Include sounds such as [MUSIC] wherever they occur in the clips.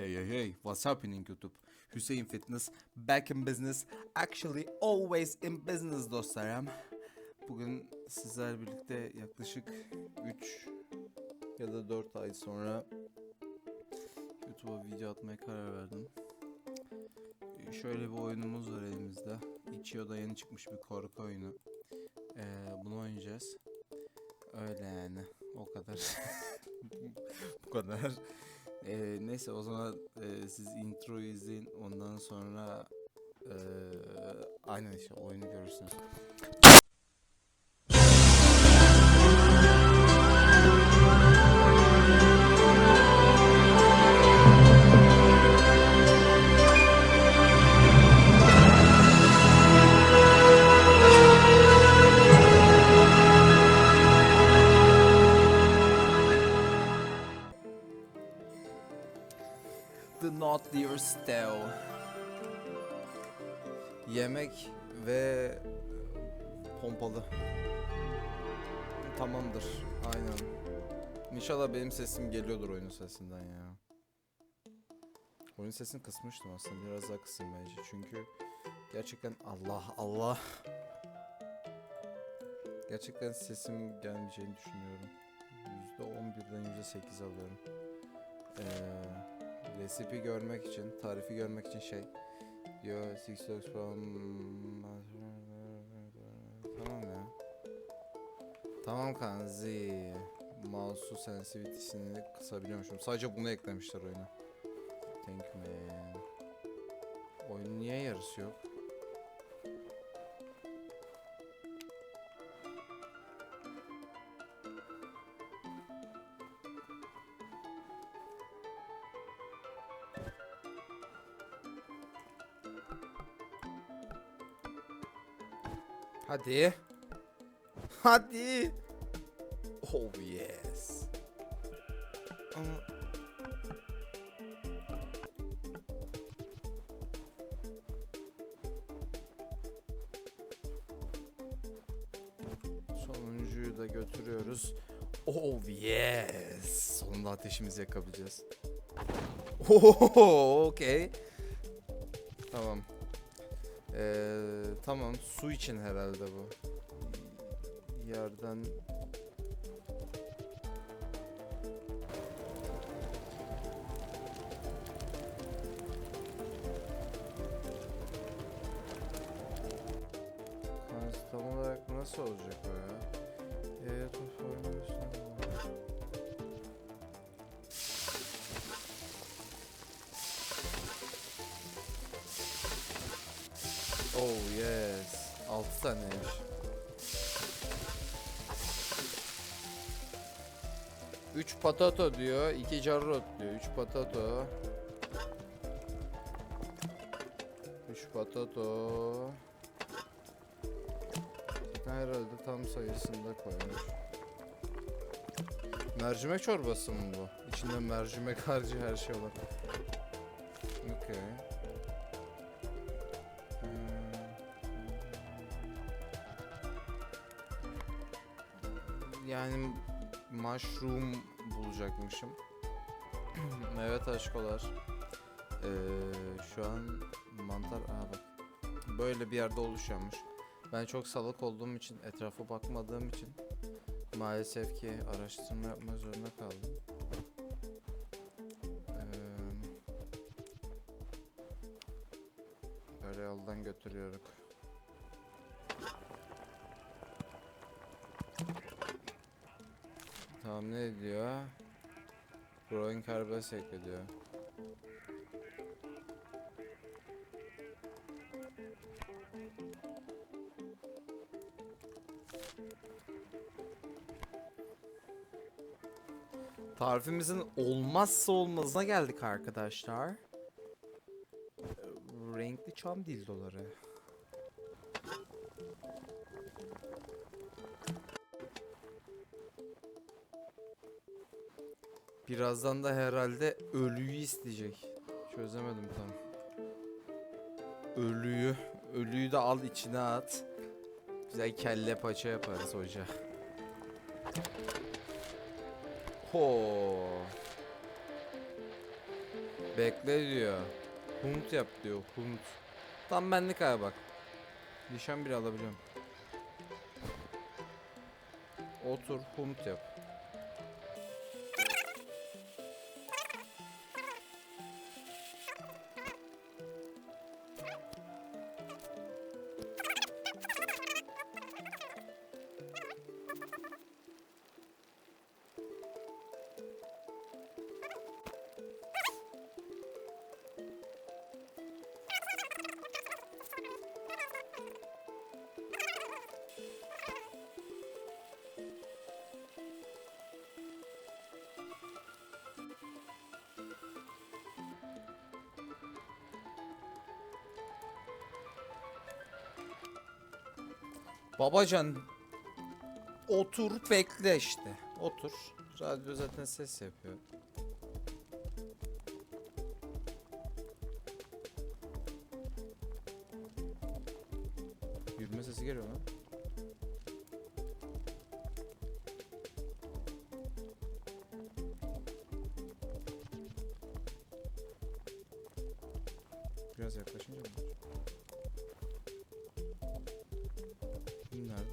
Hey hey hey, what's happening YouTube? Hüseyin Fitness, back in business, actually always in business dostlarım. Bugün sizler birlikte yaklaşık 3 ya da 4 ay sonra YouTube'a video atmaya karar verdim. Ee, Şöyle bir oyunumuz var elimizde. Itch.io'da yeni çıkmış bir korku oyunu. Ee, bunu oynayacağız. Öyle yani. O kadar. [LAUGHS] Bu kadar. Ee, neyse o zaman e, siz introyu izleyin. Ondan sonra e, aynen işte oyunu görürsünüz. Not dear stale. Yemek ve pompalı. Tamamdır. Aynen. İnşallah benim sesim geliyordur oyunun sesinden ya. Oyun sesini kısmıştım aslında. Biraz daha kısayım bence. Çünkü gerçekten Allah Allah. Gerçekten sesim gelmeyeceğini düşünüyorum. %11'den %8 alıyorum. Eee Resipi görmek için, tarifi görmek için şey diyor Six Dogs Tamam ya. Tamam kanzi. Mouse'u sensitivity'sini kısabiliyormuşum. Sadece bunu eklemişler oyuna. Thank you man. Oyunun niye yarısı yok? Hadi. Hadi. Oh yes. Ama Sonuncuyu da götürüyoruz. Oh yes. Sonunda ateşimizi yakabileceğiz. Oh, okey. Tamam. Ee, tamam su için herhalde bu. Yerden tam olarak nasıl olacak Oh yes. 6 taneymiş. Üç patato diyor, iki carrot diyor. Üç patato. Üç patato. Herhalde tam sayısında koymuş. Mercimek çorbası mı bu? İçinde mercimek harcı her şey olur. Okey. Yani mushroom bulacakmışım. [CLEARS THROAT] evet aşkolar. Ee, şu an mantar... Aa bak. Böyle bir yerde oluşuyormuş. Ben çok salak olduğum için, etrafa bakmadığım için maalesef ki araştırma yapma zorunda kaldım. Ee, böyle yoldan götürüyoruz. Tamam ne diyor? Growing carbon diyor. Tarifimizin olmazsa olmazına geldik arkadaşlar. Renkli çam dildoları. Birazdan da herhalde ölüyü isteyecek. Çözemedim tam. Ölüyü. Ölüyü de al içine at. Güzel kelle paça yaparız hoca. Ho. Bekle diyor. Hunt yap diyor. Hunt. Tam benlik abi bak. Nişan bile alabiliyorum. Otur hunt yap. Babacan otur bekle işte. Otur. Radyo zaten ses yapıyor. Yürüme sesi geliyor lan. Biraz yaklaşınca mı?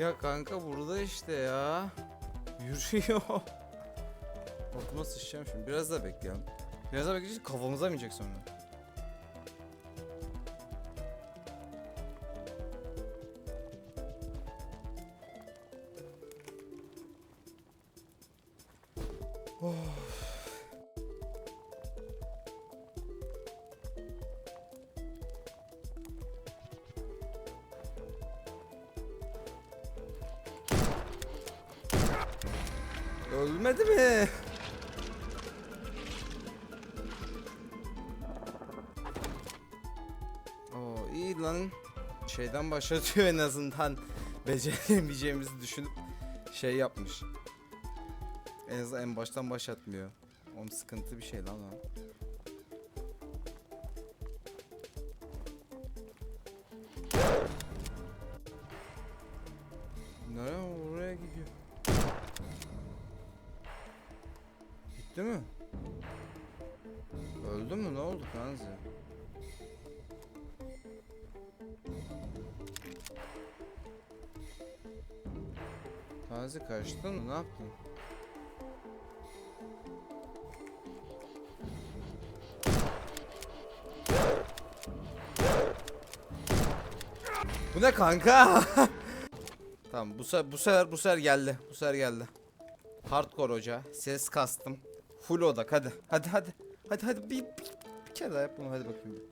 Ya kanka burada işte ya. Yürüyor. Altıma sıçacağım şimdi. Biraz daha bekleyelim. Biraz daha bekleyeceğiz kafamıza mı yiyecek sonra? Ölmedi mi? Oo iyi lan. Şeyden başlatıyor en azından. [LAUGHS] Beceremeyeceğimizi düşünüp şey yapmış. En azından en baştan başlatmıyor. Oğlum sıkıntı bir şey lan o. Kanzi kaçtın mı? Ne yaptın? Bu ne kanka? [LAUGHS] tamam bu sefer bu sefer bu sefer geldi. Bu sefer geldi. Hardcore hoca. Ses kastım. Full odak hadi. Hadi hadi. Hadi hadi bir, bir, bir kere daha yap bunu hadi bakayım.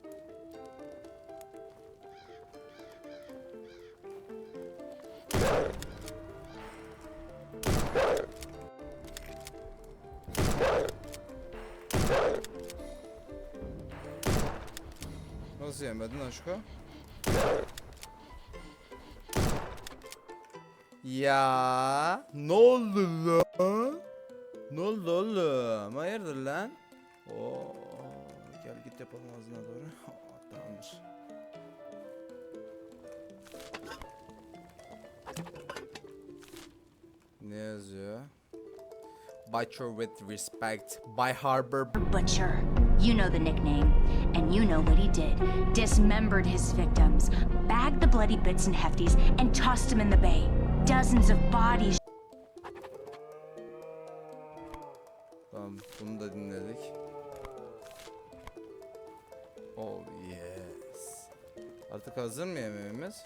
Nasıl yemedin aşko? Ya ne oldu lan? Ne oldu oğlum? Hayırdır lan? Oo, gel git yapalım ağzına doğru. [LAUGHS] Tamamdır. Ne yazıyor? Butcher with respect by Harbor. Butcher. You know the nickname, and you know what he did. Dismembered his victims, bagged the bloody bits and hefties, and tossed them in the bay. Dozens of bodies Tamam bunu da dinledik. Oh yes. Artık hazır mı yemeğimiz?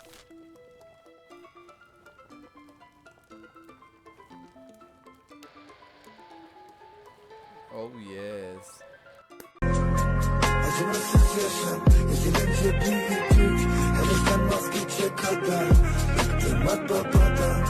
Oh yes. Acımasız yaşam Ezilince büyüdük Hevesten vazgeçe kadar Bıktım at babadan